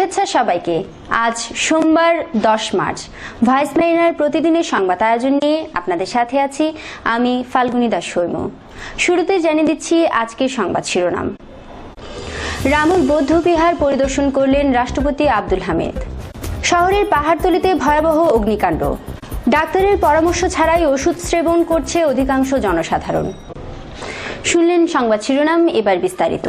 শুভেচ্ছা সবাইকে। আজ সোমবার দশ মার্চ। ভয়েস মেরিনার প্রতিদিনের সংবাদ আয়োজন নিয়ে আপনাদের সাথে আছি আমি ফাল্গুনী দাস সৈম শুরুতে জানিয়ে দিচ্ছি আজকের সংবাদ শিরোনাম। রামুর বৌদ্ধ বিহার পরিদর্শন করলেন রাষ্ট্রপতি আব্দুল হামিদ। শহরের পাহাড়তলিতে ভয়াবহ অগ্নিকাণ্ড। ডাক্তারের পরামর্শ ছাড়াই ওষুধ সেবন করছে অধিকাংশ জনসাধারণ। শুনলেন সংবাদ শিরোনাম, এবার বিস্তারিত।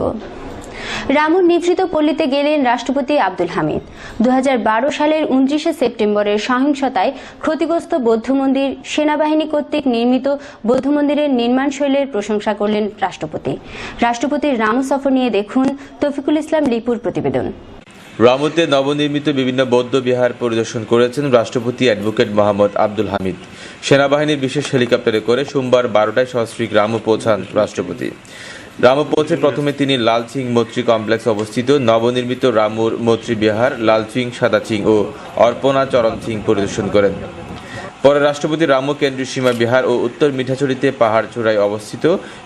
রামুর নিভৃত পল্লীতে গেলেন রাষ্ট্রপতি আব্দুল হামিদ। দুহাজার বারো সালের উনত্রিশে সেপ্টেম্বরের সহিংসতায় ক্ষতিগ্রস্ত বৌদ্ধ মন্দির, সেনাবাহিনী কর্তৃক নির্মিত বৌদ্ধ মন্দিরের নির্মাণ শৈলীর প্রশংসা করলেন রাষ্ট্রপতি। রাষ্ট্রপতির রামু সফর নিয়ে দেখুন তফিকুল ইসলাম লিপুর প্রতিবেদন। রামুতে নবনির্মিত বিভিন্ন বৌদ্ধ বিহার পরিদর্শন করেছেন রাষ্ট্রপতি অ্যাডভোকেট মোহাম্মদ আব্দুল হামিদ। সেনাবাহিনীর বিশেষ হেলিকপ্টারে করে সোমবার বারোটায় সস্ত্রীক রামু পৌঁছান রাষ্ট্রপতি। রামু পৌঁছে প্রথমে তিনি লালচিং মৈত্রী কমপ্লেক্স অবস্থিত নবনির্মিত রামুর মৈত্রী বিহার, লালচিং, সাদাচিং ও অর্পণা চরণ সিং পরিদর্শন করেন। পরে রাষ্ট্রপতি রামু কেন্দ্রীয় সীমা বিহার ও উত্তর মিঠাচড়িতে পাহাড় চূড়ায় অবস্থিত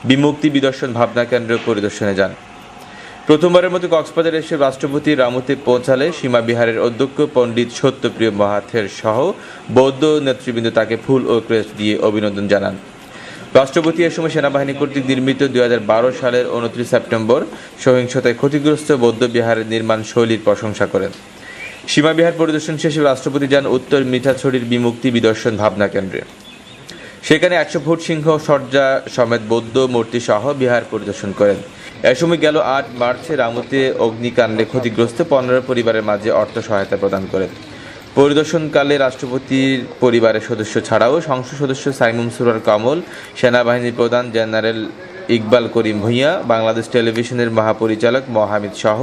বিমুক্তি বিদর্শন ভাবনা কেন্দ্র পরিদর্শনে যান। প্রথমবারের মতো কক্সবাজার এসে রাষ্ট্রপতি রামুতে পৌঁছালে সীমা বিহারের অধ্যক্ষ পণ্ডিত সত্যপ্রিয় মহাথের সহ বৌদ্ধ নেতৃবৃন্দ তাকে ফুল ও ক্রেস্ট দিয়ে অভিনন্দন জানান। রাষ্ট্রপতি এ সময় সেনাবাহিনী কর্তৃক নির্মিত দুই হাজার বারো সালের উনত্রিশ সেপ্টেম্বর সহিংসতায় ক্ষতিগ্রস্ত বৌদ্ধ বিহারের নির্মাণ শৈলীর প্রশংসা করেন। সীমা বিহার পরিদর্শন শেষে রাষ্ট্রপতি যান উত্তর মিঠাছড়ির বিমুক্তি বিদর্শন ভাবনা কেন্দ্রে। সেখানে একশো ফুট সিংহ সজ্জা সমেত বৌদ্ধ মূর্তি সহ বিহার পরিদর্শন করেন। এ সময় গেল আট মার্চে রামুতে অগ্নিকাণ্ডে ক্ষতিগ্রস্ত পনেরো পরিবারের মাঝে অর্থ সহায়তা প্রদান করেন। পরিদর্শনকালে রাষ্ট্রপতির পরিবারের সদস্য ছাড়াও সংসদ সদস্য সাইমুম সুরার কমল, সেনাবাহিনীর প্রধান জেনারেল ইকবাল করিম ভূঁইয়া, বাংলাদেশ টেলিভিশনের মহাপরিচালক মহামিদ সহ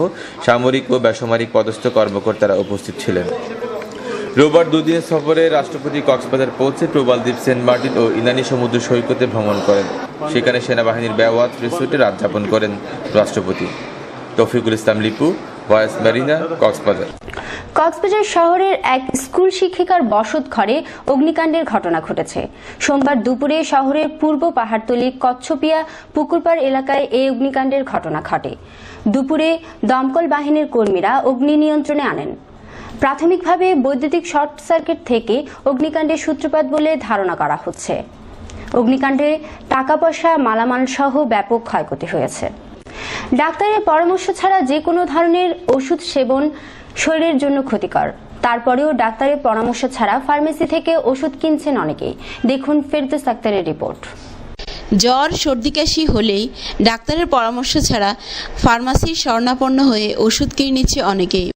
সামরিক ও বেসামরিক পদস্থ কর্মকর্তারা উপস্থিত ছিলেন। রোববার দুদিনের সফরে রাষ্ট্রপতি কক্সবাজার পৌঁছে প্রবালদ্বীপ সেন্ট মার্টিন ও ইনানি সমুদ্র সৈকতে ভ্রমণ করেন। সেখানে সেনাবাহিনীর ব্যওয়াত রিসোর্টে রাত যাপন করেন রাষ্ট্রপতি। Tofiqul Islam Lipu voice Marina, Cox's Bazar. Cox's Bazar শহরের এক স্কুল শিক্ষিকার বসত ঘরে অগ্নিকাণ্ডের ঘটনা ঘটেছে। সোমবার দুপুরে শহরের পূর্ব পাহাড়তলি কচ্ছপিয়া পুকুরপাড় এলাকায় এই অগ্নিকাণ্ডের ঘটনা ঘটে। দুপুরে দমকল বাহিনীর কর্মীরা অগ্নি নিয়ন্ত্রণে আনেন। প্রাথমিকভাবে বৈদ্যুতিক শর্ট সার্কিট থেকে অগ্নিকাণ্ডের সূত্রপাত বলে ধারণা করা হচ্ছে। অগ্নিকাণ্ডে টাকা পয়সা মালামাল সহ ব্যাপক ক্ষয়ক্ষতি হয়েছে। ডাক্তারের পরামর্শ ছাড়া যে কোনো ধরনের ওষুধ সেবন শরীরের জন্য ক্ষতিকর। তারপরেও ডাক্তারের পরামর্শ ছাড়া ফার্মেসি থেকে ওষুধ কিনছেন অনেকেই। দেখুন ফেরদৌস আক্তারের রিপোর্ট। জ্বর সর্দি কাশি হলেই ডাক্তারের পরামর্শ ছাড়া ফার্মাসির স্বর্ণাপন্ন হয়ে ওষুধ কিনে নিচ্ছে অনেকেই।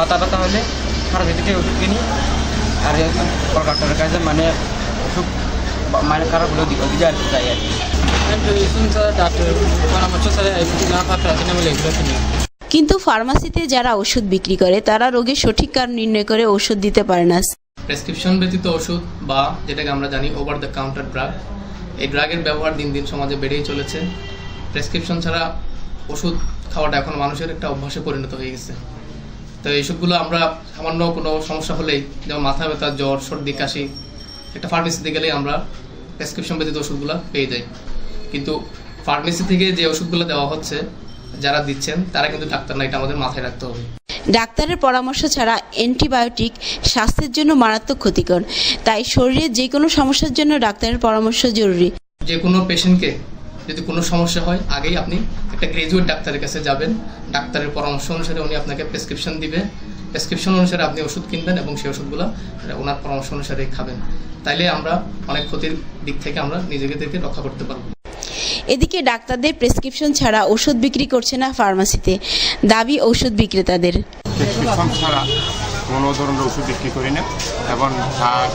মাথা ব্যথা হলে ফার্মেসি থেকে ওষুধ কিনি। আর ডাক্তারের কাছে মানে ওষুধ মানে খারাপ হলেও আর কি। যাই আর কি ডাক্তারের পরামর্শ ছাড়া না প্যারাসিটামল এগুলো কিনি কিন্তু ফার্মাসিতে যারা ওষুধ বিক্রি করে, তারা রোগের সঠিক কারণ নির্ণয় করে ওষুধ দিতে পারে না। প্রেসক্রিপশন ব্যতীত ওষুধ বা যেটাকে আমরা জানি ওভার দ্য কাউন্টার ড্রাগ এই ড্রাগের ব্যবহার দিন দিন সমাজে বেড়েই চলেছে। প্রেসক্রিপশন ছাড়া ওষুধ খাওয়াটা এখন মানুষের একটা অভ্যাসে পরিণত হয়ে গেছে। তো এইসবগুলো আমরা সামান্য কোনো সমস্যা হলেই, যেমন মাথা ব্যথা, জ্বর, সর্দি, কাশি, একটা ফার্মেসিতে গেলেই আমরা প্রেসক্রিপশন ব্যতীত ওষুধগুলো পেয়ে যাই। কিন্তু ফার্মেসি থেকে যে ওষুধগুলো দেওয়া হচ্ছে যারা দিচ্ছেন তারা কিন্তু ডাক্তার না এটা আমাদের মাথায় রাখতে হবে। ডাক্তারের পরামর্শ ছাড়া অ্যান্টিবায়োটিক স্বাস্থ্যের জন্য মারাত্মক ক্ষতিকর। তাই শরীরে যে কোনো সমস্যার জন্য ডাক্তারের পরামর্শ জরুরি। যে কোনো পেশেন্টকে যদি কোনো সমস্যা হয় আগেই আপনি একটা গ্রাজুয়েট ডাক্তারের কাছে যাবেন। ডাক্তারের পরামর্শ অনুসারে উনি আপনাকে প্রেসক্রিপশন দিবে। প্রেসক্রিপশন অনুসারে আপনি ওষুধ কিনবেন এবং সেই ওষুধগুলো ওনার পরামর্শ অনুসারে খাবেন। তাইলে আমরা অনেক ক্ষতির দিক থেকে আমরা নিজেদেরকে রক্ষা করতে পারব। এদিকে ডাক্তারদের প্রেসক্রিপশন ছাড়া ওষুধ বিক্রি করছে না ফার্মাসিতে। দাবি ওষুধ বিক্রেতাদের। প্রেসক্রিপশন ছাড়া কোনো ধরনের ওষুধ বিক্রি করি না। এবং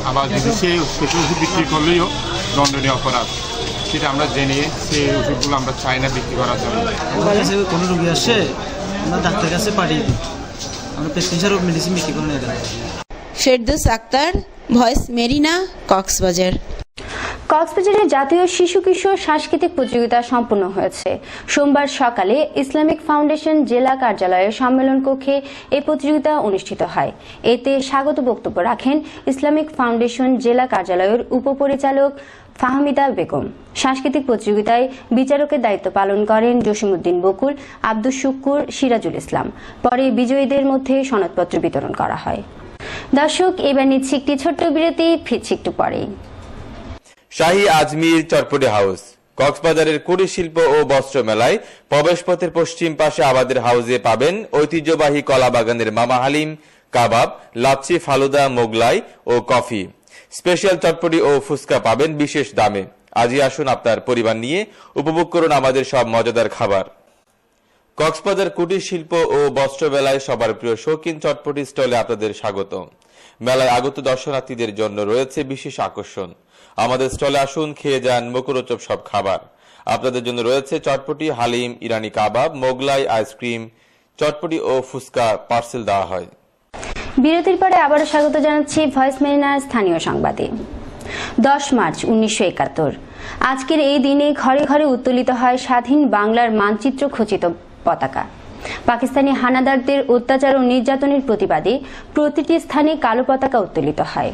আবার যদি সে স্পেশাল ওষুধ বিক্রি করলেও দণ্ডনীয় অপরাধ। সেটা আমরা জেনে সেই ওষুধগুলো আমরা চাই না বিক্রি করার জন্য। কোনো রুগী আসে আমরা ডাক্তারের কাছে পাঠিয়ে দিই। আমরা প্রেসক্রিপশন মেডিসিন বিক্রি করে নিয়ে ফেরদৌস আক্তার ভয়েস মেরিনা কক্সবাজার। কক্সবাজারে জাতীয় শিশু কিশোর সাংস্কৃতিক প্রতিযোগিতা সম্পন্ন হয়েছে। সোমবার সকালে ইসলামিক ফাউন্ডেশন জেলা কার্যালয়ের সম্মেলন কক্ষে এই প্রতিযোগিতা অনুষ্ঠিত হয়। এতে স্বাগত বক্তব্য রাখেন ইসলামিক ফাউন্ডেশন জেলা কার্যালয়ের উপপরিচালক ফাহমিদা বেগম। সাংস্কৃতিক প্রতিযোগিতায় বিচারকের দায়িত্ব পালন করেন জসিমউদ্দিন বকুল, আব্দুস শুক্কুর, সিরাজুল ইসলাম। পরে বিজয়ীদের মধ্যে সনদপত্র বিতরণ করা হয়। দর্শক, এবার নিচ্ছি একটি ছোট্ট বিরতি, ফিরছি একটু পরেই। শাহী আজমির চটপটি হাউস, কক্সবাজারের কুটির শিল্প ও বস্ত্র মেলায় প্রবেশপথের পশ্চিম পাশে আবাদের হাউসে পাবেন ঐতিহ্যবাহী কলা বাগানের মামা হালিম, কাবাব, লাচ্ছি, ফালুদা, মোগলাই ও কফি। স্পেশাল চটপটি ও ফুচকা পাবেন বিশেষ দামে। আজই আসুন আপনার পরিবার নিয়ে উপভোগ করুন আমাদের সব মজাদার খাবার। কক্সবাজার কুটির শিল্প ও বস্ত্র মেলায় সবার প্রিয় শৌখিন চটপটি স্টলে আপনাদের স্বাগত মেলায় আগত দর্শনার্থীদের জন্য রয়েছে বিশেষ আকর্ষণ। আমাদের স্টলে আসুন, খেয়ে যান মুখরোচক সব খাবার। আপনাদের জন্য রয়েছে চটপটি, হালিম, ইরানি কাবাব, মোগলাই, আইসক্রিম, চটপটি ও ফুচকা পার্সেল দেওয়া হয়। বিরতির পরে আবারও স্বাগত জানাচ্ছি ভয়েস মেরিনার স্থানীয় সংবাদে। দশ মার্চ, উনিশশো একাত্তর। আজকের এই দিনে ঘরে ঘরে উত্তোলিত হয় স্বাধীন বাংলার মানচিত্র খচিত পতাকা। পাকিস্তানি হানাদারদের অত্যাচার ও নির্যাতনের প্রতিবাদে প্রতিটি স্থানে কালো পতাকা উত্তোলিত হয়।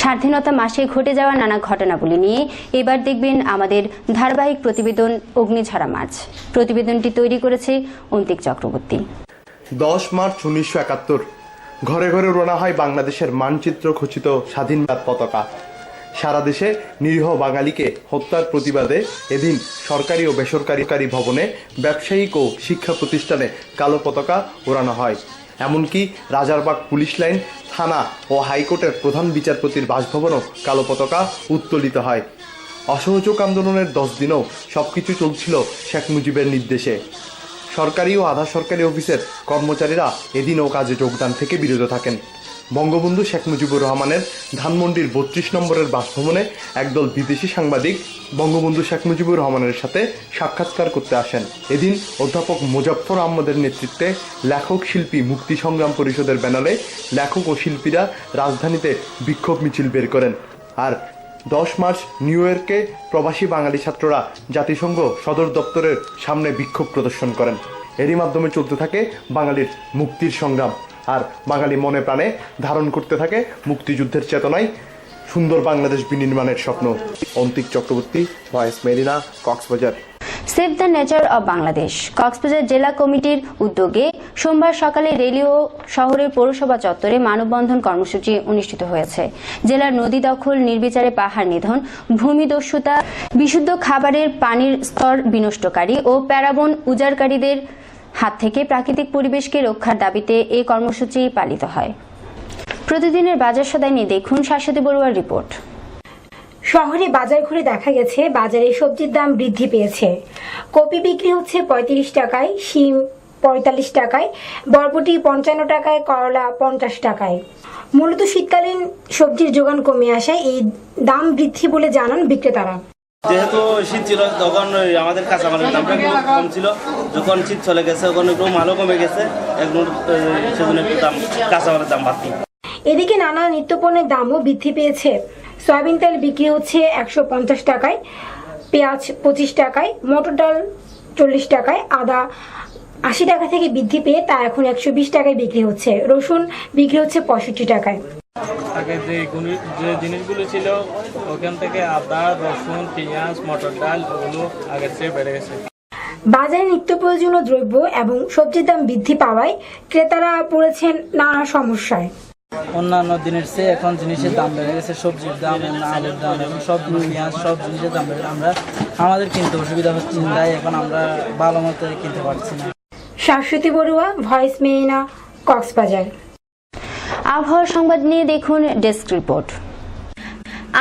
স্বাধীনতা মাসে ঘটে যাওয়া নানা ঘটনাবলী নিয়ে এবার দেখবেন আমাদের ধারাবাহিক প্রতিবেদন অগ্নিঝরা মার্চ প্রতিবেদনটি তৈরি করেছে অন্তিক চক্রবর্তী। দশ মার্চ উনিশশো একাত্তর। ঘরে ঘরে রোনা হয় বাংলাদেশের মানচিত্র খচিত স্বাধীনবাদ পতাকা। সারা দেশে নিরীহ বাঙালিকে হত্যার প্রতিবাদে এদিন সরকারি ও বেসরকারি ভবনে ব্যবসায়িক ও শিক্ষা প্রতিষ্ঠানে কালো পতাকা ওড়ানো হয়। এমনকি রাজারবাগ পুলিশ লাইন, থানা ও হাইকোর্টের প্রধান বিচারপতির বাসভবনও কালো পতাকা উত্তোলিত হয়। অসহযোগ আন্দোলনের দশ দিনেও সবকিছু চলছিল শেখ মুজিবের নির্দেশে। সরকারি ও আধা সরকারি অফিসের কর্মচারীরা এদিনও কাজে যোগদান থেকে বিরত থাকেন। বঙ্গবন্ধু শেখ মুজিবুর রহমানের ধানমন্ডির বত্রিশ নম্বরের বাসভবনে একদল বিদেশি সাংবাদিক বঙ্গবন্ধু শেখ মুজিবুর রহমানের সাথে সাক্ষাৎকার করতে আসেন। এদিন অধ্যাপক মুজাফফর আহমদের নেতৃত্বে লেখক শিল্পী মুক্তি সংগ্রাম পরিষদের ব্যানারে লেখক ও শিল্পীরা রাজধানীতে বিক্ষোভ মিছিল বের করেন। আর দশ মার্চ নিউ ইয়র্কে প্রবাসী বাঙালি ছাত্ররা জাতিসংঘ সদর দপ্তরের সামনে বিক্ষোভ প্রদর্শন করেন। এরই মাধ্যমে চলতে থাকে বাঙালির মুক্তির সংগ্রাম। আর বাঙালি মনে প্রাণে ধারণ করতে থাকে মুক্তিযুদ্ধের চেতনায়। সুন্দর বাংলাদেশ বিনির্মাণের স্বপ্ন। Antik Chakraborty voice Marina, Cox's Bazar. Save the nature of Bangladesh Cox's Bazar জেলা কমিটির উদ্যোগে সোমবার সকালে রেলিও শহরের পৌরসভা চত্বরে মানববন্ধন কর্মসূচি অনুষ্ঠিত হয়েছে। জেলার নদী দখল, নির্বিচারে পাহাড় নিধন, ভূমিদস্যুতা, বিশুদ্ধ খাবারের পানির স্তর বিনষ্টকারী ও প্যারাবন উজাড়কারীদের হাত থেকে প্রাকৃতিক পরিবেশকে রক্ষার দাবিতে এই কর্মসূচি পালিত হয়। প্রতিদিনের বাজার সদায় নিয়ে দেখুন শাশ্বতী বড়ুয়ার রিপোর্ট। শহরে বাজার ঘুরে দেখা গেছে, বাজারে সবজির দাম বৃদ্ধি পেয়েছে। কপি বিক্রি হচ্ছে পঁয়ত্রিশ টাকায়, শিম পঁয়তাল্লিশ টাকায়, বরবটি পঞ্চান্ন টাকায়, করলা পঞ্চাশ টাকায়। মূলত শীতকালীন সবজির যোগান কমে আসায় এই দাম বৃদ্ধি বলে জানান বিক্রেতারা। যেহেতু শীত ছিল, তখন আমাদের কাঁচামালের দামটা একটু কম ছিল। যখন শীত চলে গেছে, তখন একটু মালও কমে গেছে। এখন সেজন্য একটু দাম, কাঁচামালের দাম বাড়তি। এদিকে নানা নিত্যপণ্যের দামও বৃদ্ধি পেয়েছে। সয়াবিন তেল বিক্রি হচ্ছে একশো পঞ্চাশ টাকায়, পেঁয়াজ পঁচিশ টাকায়, মটর ডাল চল্লিশ টাকায়, আদা আশি টাকা থেকে বৃদ্ধি পেয়ে তা এখন একশো বিশ টাকায় বিক্রি হচ্ছে। রসুন বিক্রি হচ্ছে পঁয়ষট্টি টাকায়। আগে যে যে জিনিসগুলো ছিল ওখান থেকে আদা রসুন পেঁয়াজ মটর ডাল ওগুলো আগের চেয়ে বেড়ে গেছে। বাজারে নিত্য প্রয়োজনীয় দ্রব্য এবং সবজির দাম বৃদ্ধি পাওয়ায় ক্রেতারা পড়েছেন নানা সমস্যায়। অন্যান্য দিনের চেয়ে এখন জিনিসের দাম বেড়ে গেছে সবজির দাম এবং আলুর দাম এবং সব পেঁয়াজ সব জিনিসের দাম বেড়ে আমরা আমাদের কিনতে অসুবিধা হচ্ছে তাই এখন আমরা ভালো মতো কিনতে পারছি না। শাশ্বতী বড়ুয়া ভয়েস মেইনা কক্সবাজার। আবহাওয়া সংবাদ নিয়ে দেখুন ডেস্ক রিপোর্ট।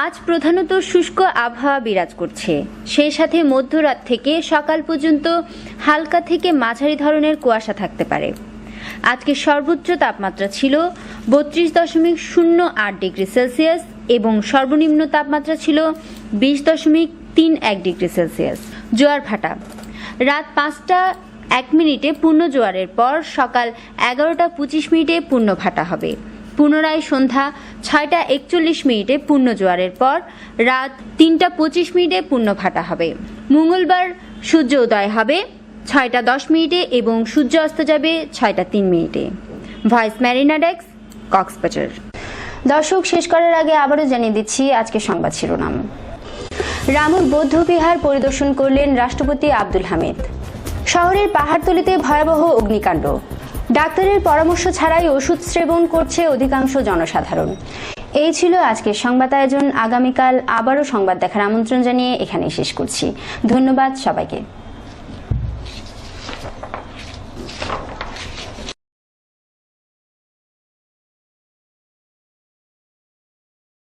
আজ প্রধানত শুষ্ক আবহাওয়া বিরাজ করছে। সেই সাথে মধ্যরাত থেকে সকাল পর্যন্ত হালকা থেকে মাঝারি ধরনের কুয়াশা থাকতে পারে। আজকে সর্বোচ্চ তাপমাত্রা ছিল বত্রিশ দশমিক শূন্য আট ডিগ্রি সেলসিয়াস এবং সর্বনিম্ন তাপমাত্রা ছিল বিশ দশমিক তিন এক ডিগ্রি সেলসিয়াস। জোয়ার ভাটা। রাত পাঁচটা এক মিনিটে পূর্ণ জোয়ারের পর সকাল এগারোটা পঁচিশ মিনিটে পূর্ণ ভাটা হবে। পুনরায় সন্ধ্যা ছয়টা একচল্লিশ মিনিটে পূর্ণ জোয়ারের পর রাত তিনটা পঁচিশ মিনিটে পূর্ণ ভাটা হবে। মঙ্গলবার সূর্য উদয় হবে ছয়টা দশ মিনিটে এবং সূর্য অস্ত যাবে ছয়টা তিন মিনিটে। ভয়েস ম্যারিনা ডেস্ক কক্সবাজার দর্শক, শেষ করার আগে আবারও জানিয়ে দিচ্ছি আজকে সংবাদ শিরোনাম। রামুর বৌদ্ধবিহার পরিদর্শন করলেন রাষ্ট্রপতি আব্দুল হামিদ। শহরের পাহাড়তলিতে ভয়াবহ অগ্নিকাণ্ড। ডাক্তারের পরামর্শ ছাড়াই ওষুধ সেবন করছে অধিকাংশ জনসাধারণ। এই ছিল আজকের সংবাদ আয়োজন। আগামীকাল আবারও সংবাদ দেখার আমন্ত্রণ জানিয়ে এখানেই শেষ করছি। ধন্যবাদ সবাইকে।